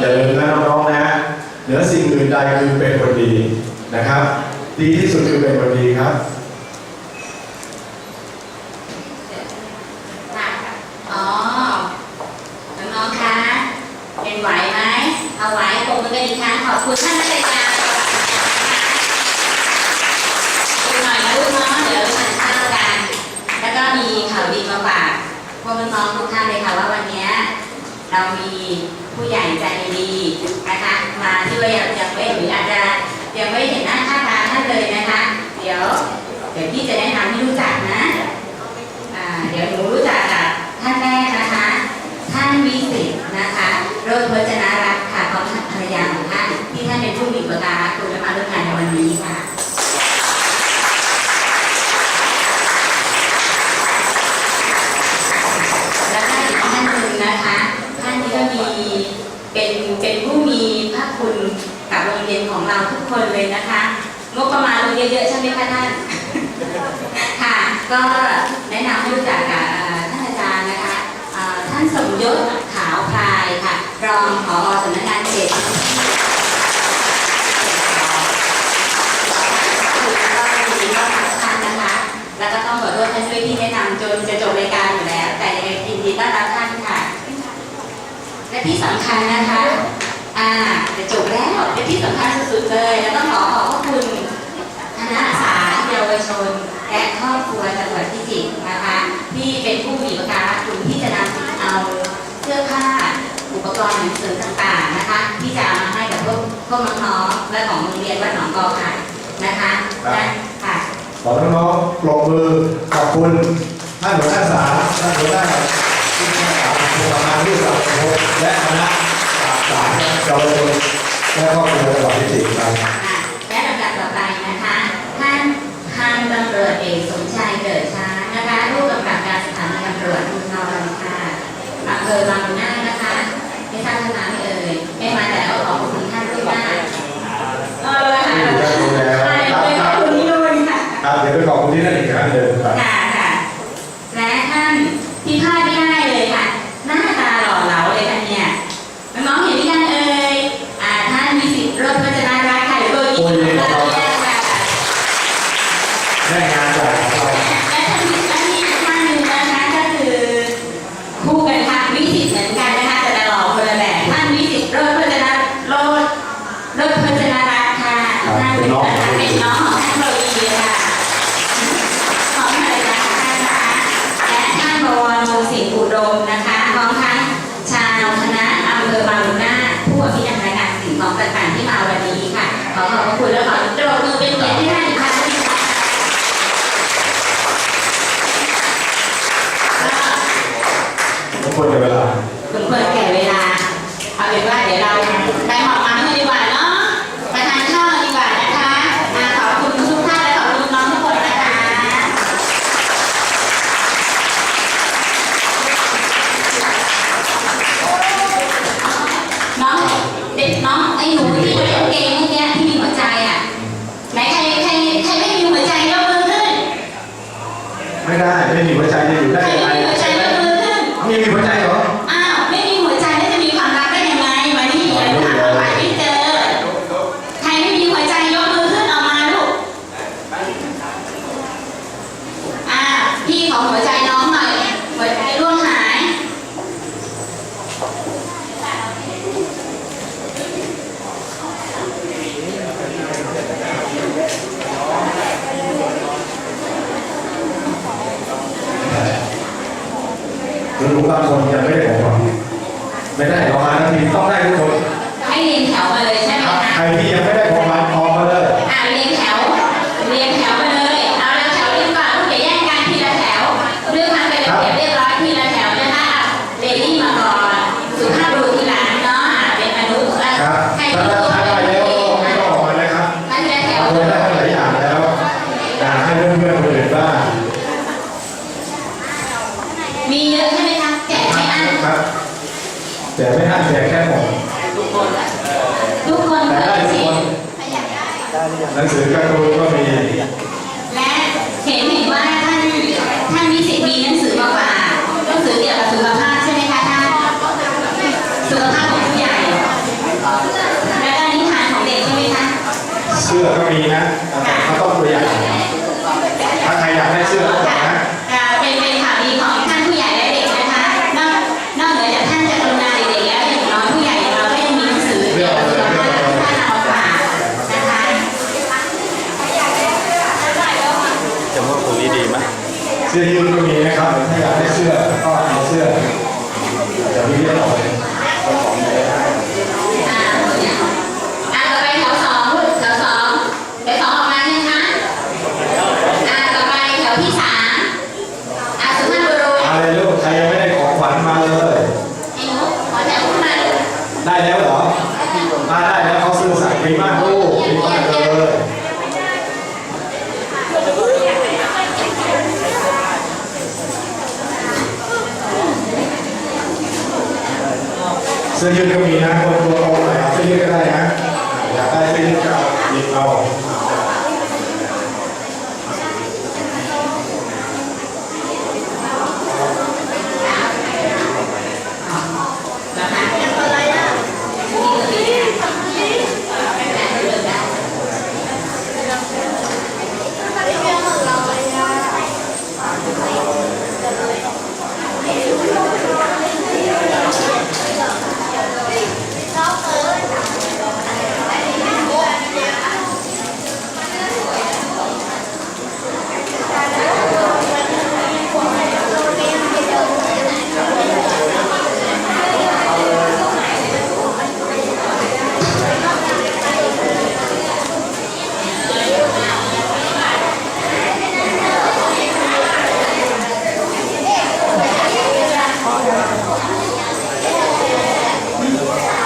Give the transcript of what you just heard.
อย่าลืมนะน้องๆนะเหนือสิ่งอื่นใดคือเป็นคนดีนะครับ ดีที่สุดคือเป็นคนดีครับค่ะอ๋อน้องๆคะเป็นไหวไหมเอาไหวปรบมือกันอีกครั้งขอบคุณท่านนักเรียนค่ะดูหน่อยนะลูกเนาะเดี๋ยวทานข้าวกันแล้วก็มีข่าวดีมาฝากพวกน้องๆทุกท่านเลยค่ะว่าวันนี้ เรามีผู้ใหญ่ใจดีนะคะมาด้วยยังไม่หรืออาจจะยังไม่เห็นหน้าค่าตาท่านเลยนะคะ เดี๋ยว เดี๋ยวพี่จะแนะนำให้รู้จักนะอ่าเดี๋ยวหนูรู้จักกับท่านแรกนะคะ ท่านวิสิตนะคะโรจน์พจนารัตน์ค่ะพร้อมภรรยาของท่านที่ท่านเป็นผู้มีอุปการะคุณและมาร่วมงานในวันนี้ค่ะ และท่านอีกท่านหนึ่งนะคะ ท่านนี้ก็มีเป็นเป็นผู้มีพระ คุณกับโรงเรียนของเราทุกคนเลยนะคะงบประมาณลงเยอะๆใช่ไหมคะท่านค่ะ ก็แนะนำให้รู้จักกับท่านอาจารย์นะคะท่านสมยศขาวพลายค่ะรองผอสำนักงานเขตแล้วก็ต้องขอโทษท่านด้วยที่แนะนำจนจะจบรายการอยู่แล้ว แต่ยังไงยินดีต้อนรับท่านค่ะ และที่สำคัญนะคะ อ่า จะจบแล้วและที่สำคัญสุดๆเลยแล้วต้องขอขอบพระคุณคณะสาเยาวชน และครอบครัวจังหวัดพิจิตรนะคะที่เป็นผู้มีอุปการะคุณที่จะนำเอาเสื้อผ้าอุปกรณ์หนังสือต่างๆนะคะ ที่จะเอามาให้กับพวกพวกน้องๆและของโรงเรียนวัดหนองกอไผ่นะคะครับและค่ะขอน้องๆปรบมือขอบคุณท่านหัวหน้าศาลท่านหัวหน้าที่ปรึกษาผู้ทำงานที่สังคมและคณะ ศาลเยาวชนและครอบครัวจังหวัดพิจิตรครับและลำดับต่อไปนะคะ ท่านพันตำรวจเอกสมชายเกิดช้านะคะผู้กำกับการสถานีตำรวจภูธรค่ะอำเภอบางนานะคะไม่ทราบท่านมาไหมเอ่ยไม่มาแต่ก็ขอบคุณท่านด้วยมากเออค่ะไปขอบคุณที่นู่นค่ะครับเดี๋ยวไปขอบคุณที่นั่นอีกครั้งหนึ่งครับค่ะค่ะและท่านที่พาดไม่ได้เลยค่ะ หน้าตาหล่อเหลาเลยค่ะเนี่ยน้องๆเห็นที่ท่านเอ่ยอ่าท่านมีสิทธิ์รถพัฒนารักค่ะหรือเบอร์ยี่สิบค่ะค่ะ แม่งานใหญ่ของเรา และท่านที่ท่านที่ท่านหนึ่งนะคะก็คือคู่กันทางวิสิตเหมือนกันนะคะแต่หล่อคนละแบบท่านวิสิตรถพัฒนาโรถรถพัฒนารักค่ะท่านเป็นน้องเป็นน้องของท่านโรยีค่ะ ของภรรยาท่านนะคะและท่านบวรว งศ์สิงห์อุดมนะคะพร้อมทั้งชาวคณะอำเภอบางนาผู้อภิญญารายการสิ่งของต่างๆที่มาวันนี้ค่ะ ขอขอบพระคุณและขอตรบมือเป็นเกียรติให้ท่านอีกครั้งนึ่งค่ะก็ทุกคนในเวลาสมคนแก่เวลาเอาเป็นว่าเดี๋ยวเราได้มอบ ไม่ได้ ไม่มีหัวใจจะอยู่ได้ อการรู้ก็มี และเห็นเห็นว่าท่านท่านมีสิทธิ์มีหนังสือมาฝากหนังสือเกี่ยวกับสุขภาพใช่ไหมคะท่านสุขภาพของผู้ใหญ่ และการนิทานของเด็กใช่ไหมคะ เสื้อก็มีนะ สื้อยืดก็มีนะครับถ้าอยากได้เสื้อก็เอาเสื้อ เสื้อยืดก็มีนะคนตัวเอาเสื้อยืดก็ได้นะอยากได้เสื้อยืดก็หยิบเอา